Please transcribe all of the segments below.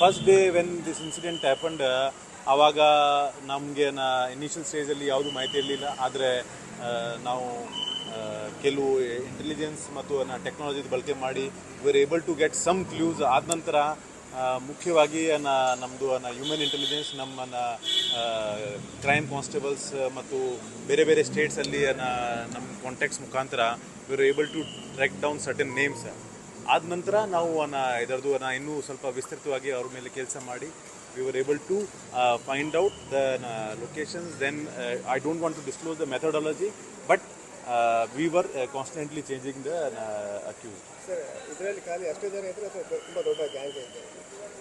First day when this incident happened ಆವಾಗ ನಮಗೆ ನಾ ಇನಿಷಿಯಲ್ ಸ್ಟೇಜಲ್ಲಿ ಯಾವುದು ಮಾಹಿತಿ ಇರಲಿಲ್ಲ. ಆದರೆ ನಾವು ಕೆಲವು ಇಂಟೆಲಿಜೆನ್ಸ್ ಮತ್ತು ಟೆಕ್ನಾಲಜಿದ ಬಳಕೆ ಮಾಡಿ we're able to get some clues ಆದ ನಂತರ ಮುಖ್ಯವಾಗಿ ನಮ್ಮದು ಹ್ಯೂಮನ್ ಇಂಟೆಲಿಜೆನ್ಸ್ ನಮ್ಮ ಕ್ರೈಮ್ ಕಾನ್ಸ್ಟೇಬಲ್ಸ್ ಮತ್ತು ಬೇರೆ ಬೇರೆ ಸ್ಟೇಟ್ಸಲ್ಲಿ ನಮ್ಮ ಕಾಂಟ್ಯಾಕ್ಟ್ಸ್ ಮುಖಾಂತರ we're able to track down certain names ಆದ ನಂತರ ನಾವು ಅನ್ನ ಇದರದ್ದು ನಾ ಇನ್ನೂ ಸ್ವಲ್ಪ ವಿಸ್ತೃತವಾಗಿ ಅವ್ರ ಮೇಲೆ ಕೆಲಸ ಮಾಡಿ we were able to find out the locations then I don't want to disclose the methodology but we were constantly changing the accused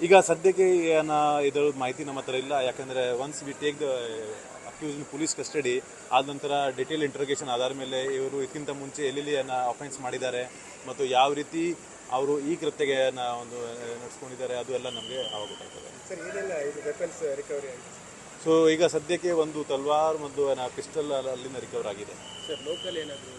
ಈಗ ಸದ್ಯಕ್ಕೆ ಏನ ಇದರ ಮಾಹಿತಿ ನಮ್ಮ ಹತ್ರ ಇಲ್ಲ ಯಾಕಂದರೆ once we take the accused in police custody ಆದ ನಂತರ ಡಿಟೇಲ್ ಇಂಟ್ರೋಗೇಷನ್ ಆಧಾರ ಮೇಲೆ ಇವರು ಇದಕ್ಕಿಂತ ಮುಂಚೆ ಎಲ್ಲೆಲ್ಲಿ ಅಫೆನ್ಸ್ ಮಾಡಿದ್ದಾರೆ ಮತ್ತು ಯಾವ ರೀತಿ ಅವರು ಈ ಕೃತ್ಯಗೆ ಒಂದು ನಡೆಸ್ಕೊಂಡಿದ್ದಾರೆ ಅದು ಎಲ್ಲ ನಮಗೆ ಆವಾಗ ಗೊತ್ತಾಗ್ತದೆ. ಸೊ ಈಗ ಸದ್ಯಕ್ಕೆ ಒಂದು ತಲ್ವಾರ್ ಮತ್ತು ಪಿಸ್ಟಲ್ ಅಲ್ಲಿಂದ ರಿಕವರ್ ಆಗಿದೆ. ಸರ್ ಲೋಕಲ್ ಏನಾದರೂ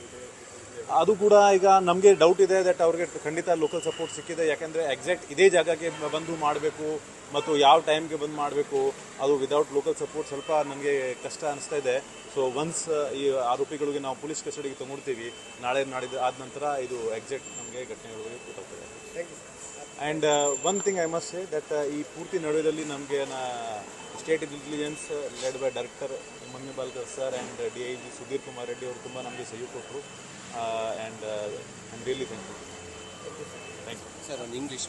ಅದು ಕೂಡ ಈಗ ನಮಗೆ ಡೌಟ್ ಇದೆ ದಟ್ ಅವ್ರಿಗೆ ಖಂಡಿತ ಲೋಕಲ್ ಸಪೋರ್ಟ್ ಸಿಕ್ಕಿದೆ. ಯಾಕಂದರೆ ಎಕ್ಸಾಕ್ಟ್ ಇದೇ ಜಾಗಕ್ಕೆ ಬಂದು ಮಾಡಬೇಕು ಮತ್ತು ಯಾವ ಟೈಮ್ಗೆ ಬಂದು ಮಾಡಬೇಕು ಅದು ವಿದೌಟ್ ಲೋಕಲ್ ಸಪೋರ್ಟ್ ಸ್ವಲ್ಪ ನಮಗೆ ಕಷ್ಟ ಅನಿಸ್ತಾ ಇದೆ. ಸೊ ಒನ್ಸ್ ಈ ಆರೋಪಿಗಳಿಗೆ ನಾವು ಪೊಲೀಸ್ ಕಸ್ಟಡಿಗೆ ತಗೊಳ್ತೀವಿ ನಾಳೆ ನಾಡಿದ್ದು ಆದ ನಂತರ ಇದು ಎಕ್ಸಾಕ್ಟ್ ನಮಗೆ ಘಟನೆಗಳಿಗೆ ಗೊತ್ತಾಗ್ತದೆ. Thank you sir and one thing I must say that ಈ ಪೂರ್ತಿ ನಡುವೆಯಲ್ಲಿ ನಮಗೆ state intelligence led by director mummy ಬಾಲ್ಕರ್ sir and D I G Sudhir Kumar Reddy ಅವರು ತುಂಬ ನಮಗೆ ಸಹಿ ಕೊಟ್ಟರು and I really thank you thank you sir ಒಂದು ಇಂಗ್ಲೀಷ್